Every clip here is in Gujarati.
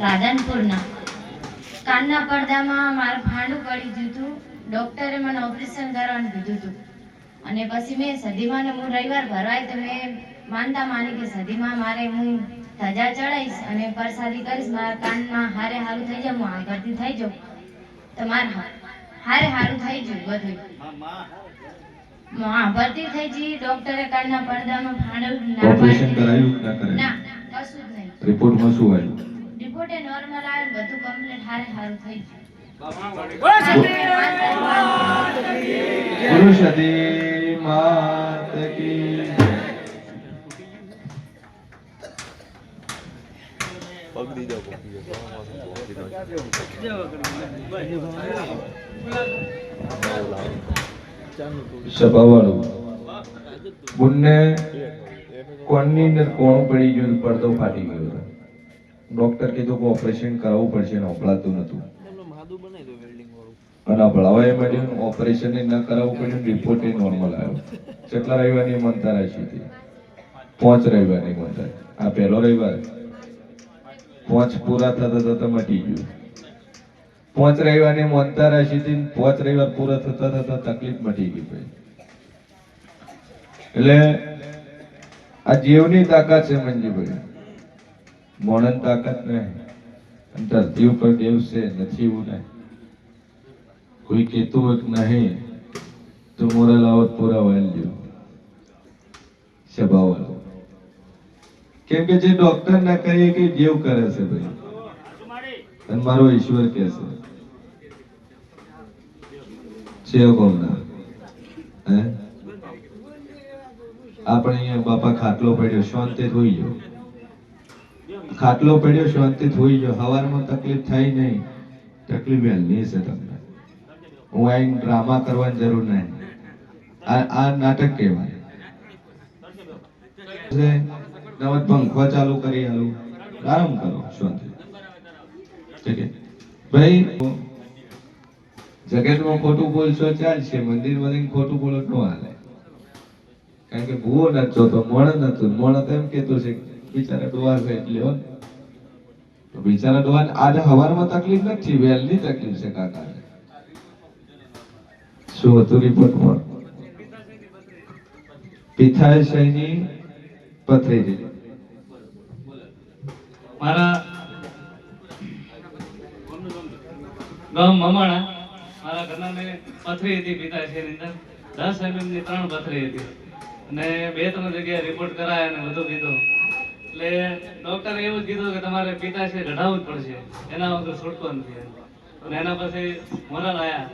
રાધનપુરના. કાનના પડદામાં મારું ભાંડું પડી ગયું હતું. ડોક્ટરે મને ઓપરેશન કરવાનું કીધું હતું. અને પછી મેં સદીમાં હું રવિવાર ભરવાય તો મેં માનતા માની કે સદીમાં મારે હું ધજા ચડાવીશ અને પરસાદી કરીશ મારા કાનમાં હારે હારું થઈ જાય હું આગળથી થઈ જાઉં. તો હારે હારું થઈ ગયું બધું. ભરતી થઈ જી ડોક્ટરે કાનના પડદાનો ભાંડું ના ઓપરેશન કરાયું ના ના ના કશું જ નહીં. રિપોર્ટમાં શું આવ્યું? રિપોર્ટે નોર્મલ આવ્યો બધું કમ્પ્લીટ હારે હારું થઈ ગયું. ગુરુ સતી માત કી પગ જાવ સભાવાળું બંને કોણની અંદર કોણ પડી ગયું પડદો ફાટી ગયો ડોક્ટર કીધું કે ઓપરેશન કરાવવું પડશે ને અપડાતું નતું અને અપડાવા મળ્યું ઓપરેશન ન કરાવવું પડ્યું રિપોર્ટ નોર્મલ આવ્યો કેટલા રવિવારની મનતા રાશી હતી પાંચ રવિવારની મનતા આ પહેલો રવિવાર પાંચ પૂરા થતા થતા મટી ગયું. પોંચ રવિવારની મનતા રાશિથી હતી રવિવાર પૂરા થતા થતા તકલીફ મટી ગઈ ભાઈ. એટલે આ જીવની તાકાત છે મંજીભાઈ. મોણન તાકાત નહીં. ધરતી ઉપર દેવ છે, નથી એવું નહીં. કોઈ કહેતું હોય નહીં, તો મોરલ આવત પૂરા વાળજો સભાવાળો કેમ કે જે ડોક્ટર ના કરીએ કે દેવ કરે છે ભાઈ. અને મારો ઈશ્વર કે છે. હે આપણે અહીંયા બાપા ખાટલો પડ્યો શાંતિ હોઈ ગયો. ખાટલો પડ્યો શાંતિ થઈ ગયો. હવારમાં તકલીફ થઈ નહીં. તકલીફ વહેલી છે તમને. હું આઈને ડ્રામા કરવાની જરૂર નહીં. આ આ નાટક કહેવાય. નવત પંખો ચાલુ કરી આલું આરામ કરો, શાંતિ. ઠીક ભાઈ, જગતમાં ખોટું બોલશો ચાલશે મંદિરમાં ખોટું બોલો તો હાલે. કારણ કે ભૂવો નચો તો મણ નતું મણ તો એમ કેતું છે બિચારા ડોવા છે એટલે તો બિચારા ડોવા આજે હવારમાં તકલીફ નથી વહેલી તકલીફ છે કાકા શું હતું રિપોર્ટમાં પિથાશયની પથરી મારા ગામ મમાણા. મારા ઘરનાને પથરી હતી પિતાશ્રીની અંદર. દસ mm ની ત્રણ પથરી હતી. અને બે ત્રણ જગ્યાએ રિપોર્ટ કરાયા અને બધું કીધું. એટલે ડોક્ટરે એવું જ કીધું કે તમારે પિતા છે કઢાવવું જ પડશે. એના વગર છૂટકો નથી અને એના પછી મોરલ આવ્યા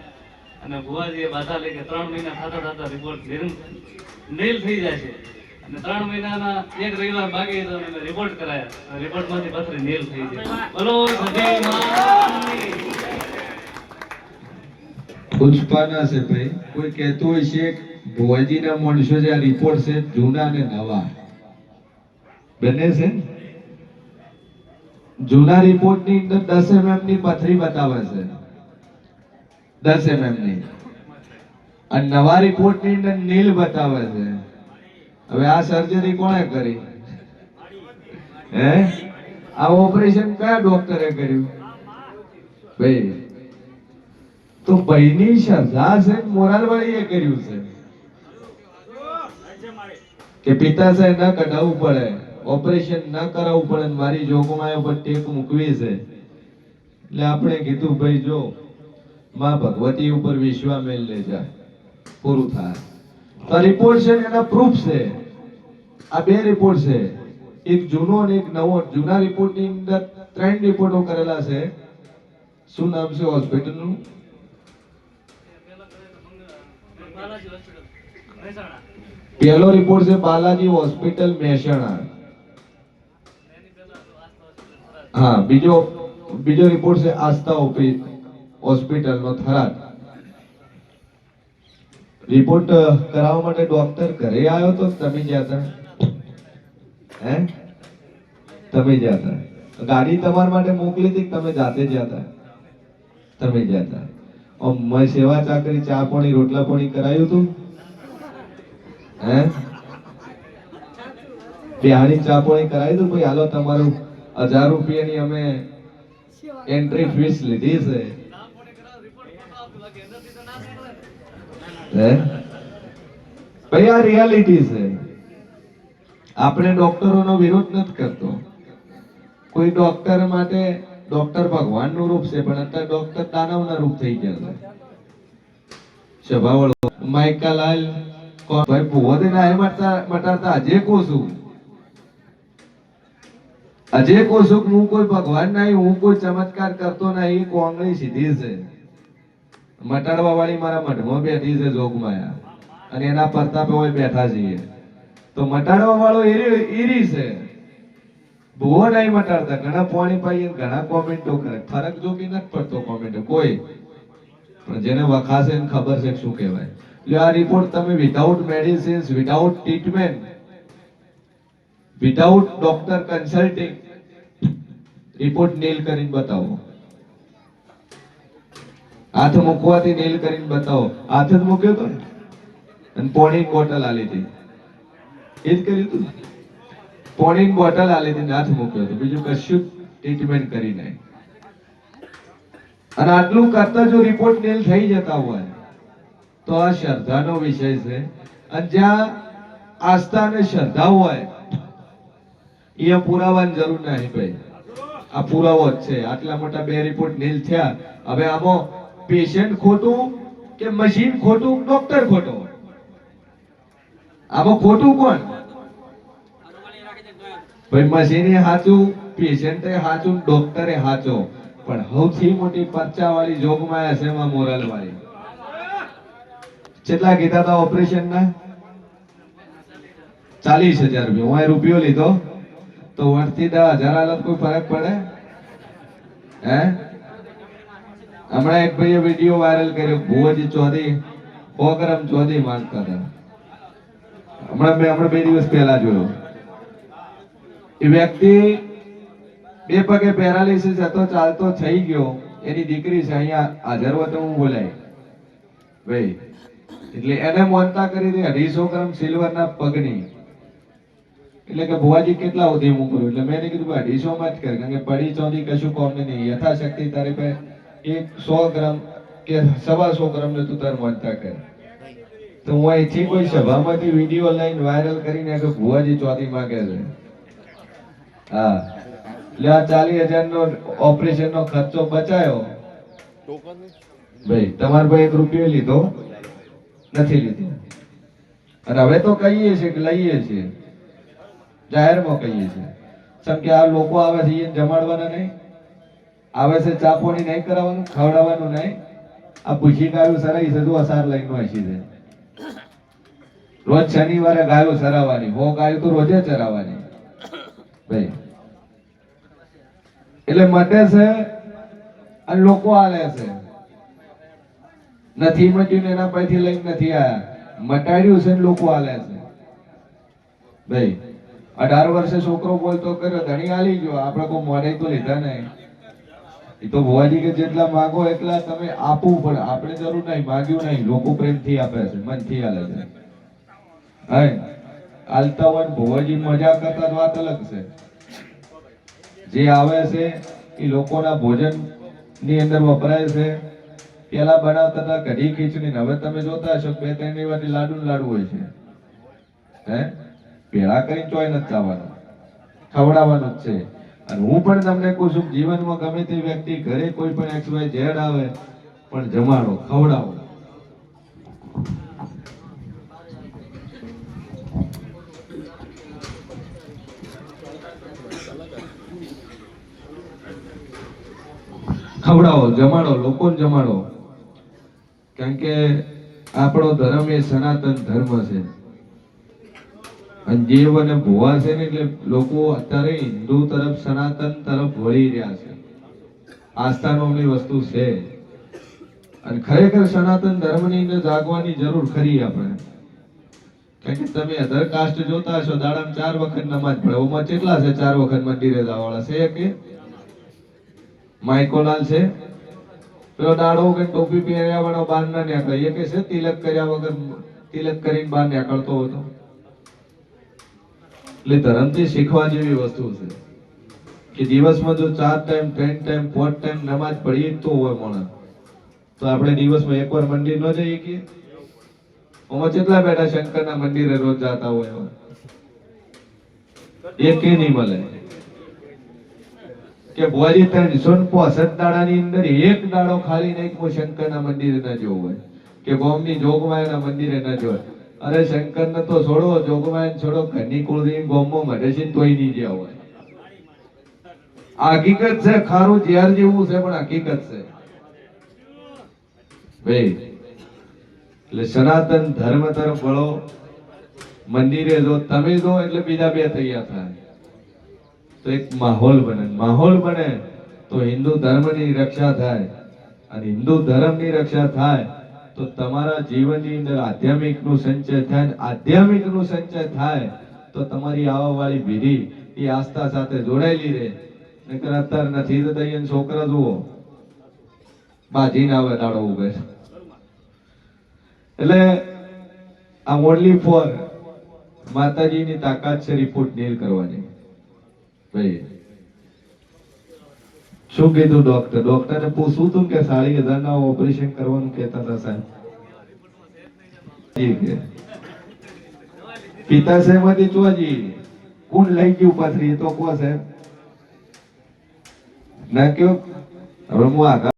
અને ભુવાજીએ બાધા લઈ કે ત્રણ મહિના થતા થતા રિપોર્ટ નીલ થઈ જશે અને ત્રણ મહિનાના એક રવિવાર અને રિપોર્ટ કરાયા. રિપોર્ટમાંથી પથરી નીલ થઈ ગઈ બોલો છે ભાઈ. કોઈ કહેતો હોય છે ભુવાજીના માણસો જે આ રિપોર્ટ છે, જૂના અને નવા? બને છે? જૂના રિપોર્ટની અંદર દસ એમએમની પથરી બતાવે છે. દસ એમએમની. અને નવા રિપોર્ટની અંદર નીલ બતાવે છે. હવે આ સર્જરી કોણે કરી? હે? આ ઓપરેશન કયા ડોક્ટરે કર્યું? ભાઈ, તો ભાઈની શ્રદ્ધા છે મોરાલવાળીએ કર્યું છે. કે પિતાશય ન કઢાવવું પડે ઓપરેશન ન કરાવવું પડે મારી જોગમાયો પર ટેક મૂકવી છે. એટલે આપણે કીધું, ભાઈ જો, માં ભગવતી ઉપર વિશ્વામેલ લે જાય પૂરું થાય. તો રિપોર્ટ છે એના પ્રૂફ છે. આ બે રિપોર્ટ છે. એક જૂનો અને એક નવો. જૂના રિપોર્ટની અંદર ત્રણ રિપોર્ટો કરેલા છે. શું નામ છે હોસ્પિટલનું પહેલો રિપોર્ટ છે બાલાજી હોસ્પિટલ મહેસાણા. હા બીજો બીજો રિપોર્ટ છે આસ્થા ઓપી હોસ્પિટલ નો થરાદ. રિપોર્ટ કરાવવા માટે ડોક્ટર ઘરે આવ્યો તો તમે જ્યાં હતા? હે? તમે જ્યાં હતા? ગાડી તમારા માટે મોકલી હતી તમે જાતે જ્યાં હતા? તમે જ્યાં હતા? મેં સેવા ચાકરી, ચા પાણી, રોટલા પાણી કરાયું હતું? હે? બિહારી ચા પાણી કરાયું હતું? ભાઈ, હાલો, તમારું હજાર રૂપિયાની અમે એન્ટ્રી ફીસ લીધી છે. ભાઈ આ રિયાલિટી છે આપણે ડોક્ટરોનો વિરોધ નથી કરતો. કોઈ ડોક્ટર માટે ડોક્ટર ભગવાનનું રૂપ છે, પણ અત્યારે ડોક્ટર દાનવના રૂપ થઈ ગયા છે. સ્વભાવવાળો માઇકાલાલ ભાઈ ભૂવોદે ના એ મટાડતા અજે કોશું આજે કોશું કે હું કોઈ ભગવાન નહીં, હું કોઈ ચમત્કાર કરતો નહીં કોંગળી સીધી છે. મટાડવા વાળી મારા મઢમાં બેઠી છે જોગમાયા અને એના પરતાપે હોય બેઠા છીએ. તો મટાડવા વાળો એરી છે. ભૂવો નહીં મટાડતા. ઘણા પોણી પાઈએ ને ઘણા કોમેન્ટો કરે. ફરક જો બી નથી પડતો કોમેન્ટો કોઈ. પણ જેને વખાશે એને ખબર છે શું કહેવાય. એટલે આ રિપોર્ટ તમે without medicines without treatment without doctor consulting report nil કરીને બતાવો. હાથ મૂકવાથી નીલ કરીને બતાવો. હાથ જ મૂક્યો તો ને? અને પોણી બોટલ આલી હતી. એ જ કર્યું હતું પોણી બોટલ આલી હતી હાથ મૂક્યો હતો બીજું કશું ટ્રીટમેન્ટ કરી નહીં. અને આટલું કરતા જો રિપોર્ટ નીલ થઈ જતા હોય, તો આ શ્રદ્ધાનો વિષય છે. અને જ્યાં આસ્થા અને શ્રદ્ધા હોય એ પુરાવાની જરૂર નહીં ભાઈ. આ પુરાવો જ છે. આટલા મોટા બે રિપોર્ટ નીલ થયા. હવે આમાં પેશન્ટ ખોટું કે મશીન ખોટું ડોક્ટર ખોટો? આમાં ખોટું કોણ? ભાઈ મશીને સાચું પેશન્ટે સાચું ડોક્ટરે સાચો. પણ સૌથી મોટી પરચા વાળી જોગમાં હશે એમાં મોરલ વાળી. કેટલા કીધા હતા ઓપરેશન ના? ચાલીસ હજાર રૂપિયા. હું રૂપિયો લીધો. તો વર્ષથી દસ હજાર હાલત કોઈ ફરક પડે? હે? હમણાં એક ભાઈએ વીડિયો વાયરલ કર્યો ભુવજી ચૌધરી પોકરમ ચૌધરી માનતા હતા. હમણાં મેં હમણાં બે દિવસ પહેલા જોયો. એ વ્યક્તિ બે પગે પેરાલિસિસ હતો, ચાલતો થઈ ગયો. એની દીકરી છે, અહીંયા હાજર હોય હું બોલાય. ભાઈ, એટલે એને મોનતા કરી દે અઢીસો ગ્રામ સિલ્વરના પગની. એટલે કે ભુવાજી કેટલા સુધી મૂકું એટલે મેં એને કીધું અઢીસો માં જ કર, કારણ કે પડી ચોથી કશું કોમ નહીં. યથાશક્તિ તારી પાસે એક સો ગ્રામ કે સવા સો ગ્રામ ને તું તાર વાંચતા કરે. તો હું અહીંથી કોઈ સભામાંથી વીડિયો લઈને વાયરલ કરીને કે ભુવાજી ચોથી માંગે છે. હા. એટલે આ ચાલીસ હજાર નો ઓપરેશન નો ખર્ચો બચાયો. ભાઈ, તમારે ભાઈ એક રૂપિયો લીધો? નથી લીધો. અને હવે તો કહીએ છીએ કે લઈએ છીએ. જાહેરમાં કહીએ છીએ. કેમ કે આ લોકો આવે છે જમાડવાના નહીં. આવે છે ચાપોની નહીં કરાવવાનું, ખવડાવવાનું નહીં. આ પૂછી ગાયું સરાઈ છે જો અસાર લઈને હસી છે. રોજ શનિવારે ગાયો સરાવવાની હો ગાયો તો રોજે ચરાવવાની ભાઈ. એટલે મટે છે અને લોકો આલે છે. નથી મટ્યું એના પૈથી લઈને નથી આયા. મટાડ્યું છે લોકો આલે છે. ભાઈ, અઢાર વર્ષે છોકરો બોલતો કર્યો, ધણી આલી ગયો. આપણે કોઈ મોડે તો લીધા નહીં. એ તો ભુવાજી કે જેટલા માંગો એટલા તમે આપવું પડે આપણે જરૂર નહીં, માંગ્યું નહીં. લોકો પ્રેમથી આપે છે, મનથી આલે છે. હે? આલતા હોય ભુવાજી મજા કરતા વાત અલગ છે. જે આવે છે એ લોકોના ભોજનની અંદર વપરાય છે. પેલા બનાવતા હતા કઢી ખીચડી હવે તમે જોતા હશો બે ત્રણ વાટી લાડુ લાડુ હોય છે. હે? પેલા કરીને ચોય નથી આવવાનું ખવડાવવાનું જ છે. અને હું પણ તમને કહું છું જીવનમાં ગમે તે વ્યક્તિ ઘરે કોઈ પણ એક્સ વાય ઝેડ આવે, પણ જમાડો, ખવડાવો. ખવડાવો, જમાડો, લોકોને જમાડો. કારણ કે આપણો ધર્મ એ સનાતન ધર્મ છે. અને જીવ અને ભુવા છે ને એટલે લોકો અત્યારે હિન્દુ તરફ, સનાતન તરફ વળી રહ્યા છે. આસ્થાનોની વસ્તુ છે. અને ખરેખર સનાતન ધર્મની જાગવાની જરૂર ખરી આપણે. કારણ કે તમે અધર કાસ્ટ જોતા હશો, દાડામાં ચાર વખત નમાજ પડે ઓમાં કેટલા છે? ચાર વખત મંદિરે જવાવાળા છે કે? માઇકોલાલ છે? પેલો દાડો કે ટોપી પહેર્યા વાળો બહાર ના નીકળે એ કે છે, તિલક કર્યા વગર તિલક કરીને બહાર નીકળતો હતો. એટલે ધર્મથી શીખવા જેવી વસ્તુ છે. કે દિવસમાં જો ચાર ટાઈમ ત્રણ ટાઈમ પાંચ ટાઈમ નમાજ પડીએ તો હોય માણસ તો આપણે દિવસમાં એકવાર મંદિર ન જઈએ કે? ઓમાં કેટલા બેઠા શંકરના મંદિરે રોજ જાતા હોય એવા? એક નહીં મળે. કે બોલી ત્રણસો ને પોસઠ દાડાની અંદર એક દાડો ખાલી નહીં કે હું શંકરના મંદિરે ન જોવું હોય. કે ગોમની જોગમાયાના મંદિરે ન જોય અરે શંકરને તો છોડો જોગમાયા છોડો, ઘરની કુળદી ગોમો મઢે છે તોય નહીં જ્યાં હોય. આ હકીકત છે, ખારું ઝેર જેવું છે, પણ હકીકત છે. ભાઈ એટલે સનાતન ધર્મ તરફ વળો, મંદિરે જો તમે જો, એટલે બીજા બે તૈયાર થાય. તો એક માહોલ બને. માહોલ બને તો હિન્દુ ધર્મની રક્ષા થાય અને હિન્દુ ધર્મની રક્ષા થાય તો તમારા જીવનની અંદર આધ્યાત્મિકનું સંચય થાય આધ્યામિક આધ્યાત્મિકનું સંચય થાય તો તમારી આવવાવાળી પેઢી એ આસ્થા સાથે જોડાયેલી રહે. નકર અત્યારે નથી તો અહીંયા છોકરા જુઓ. બાજી ના આવે દાડો ઉભે એટલે આ ઓનલી ફોર માતાજીની તાકાત છે રિપોર્ટ નીલ કરવાની. ભાઈ શું કીધું ડોક્ટર ડોક્ટરને પૂછવું હતું કે સાડી હજાર ઓપરેશન કરવાનું કહેતા હતા સાહેબ. પિતા સાહેબમાંથી ચોજી કોણ લઈ ગયું પાથરી? તો કો સાહેબ. ના કયો હવે હું આગળ